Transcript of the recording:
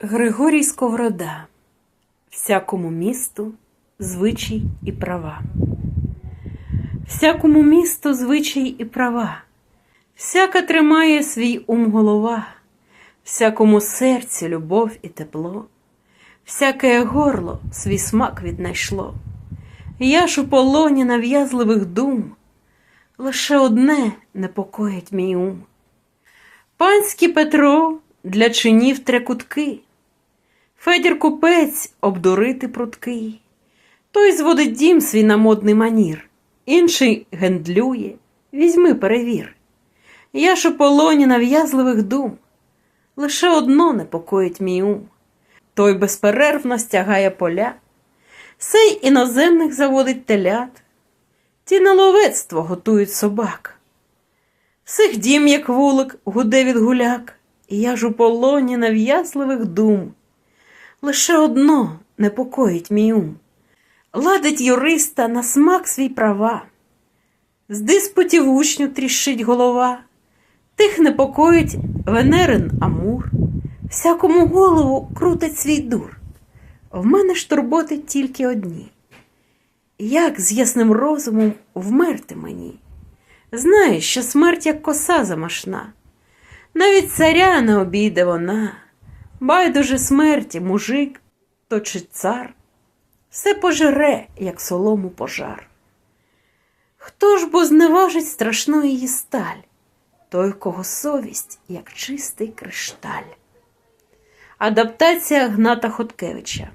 Григорій Сковорода Всякому місту звичай і права. Всякому місту звичай і права, всяка тримає свій ум голова, всякому серцю любов і тепло, всяке горло свій смак віднайшло. Я ж у полоні нав'язливих дум, лише одне непокоїть мій ум. Панський Петро для чинів трекутки, Федір купець обдурити пруткий, той зводить дім свій на модний манір, інший гендлює, візьми перевір. Я ж у полоні нав'язливих дум, лише одно непокоїть мій ум. Той безперервно стягає поля, сей іноземних заводить телят, ті на ловецтво готують собак. Всіх дім, як вулик, гуде від гуляк, і я ж у полоні нав'язливих дум. Лише одно непокоїть мій ум. Ладить юриста на смак свій права, з диспутів учню тріщить голова, тих непокоїть Венерин Амур, всякому голову крутить свій дур. В мене ж турботи тільки одні. Як з ясним розумом вмерти мені? Знаю, що смерть як коса замашна, навіть царя не обійде вона. Байдуже смерті, мужик то чи цар, все пожере, як солому пожар. Хто ж бо зневажить страшну її сталь, той, кого совість, як чистий кришталь. Адаптація Гната Хоткевича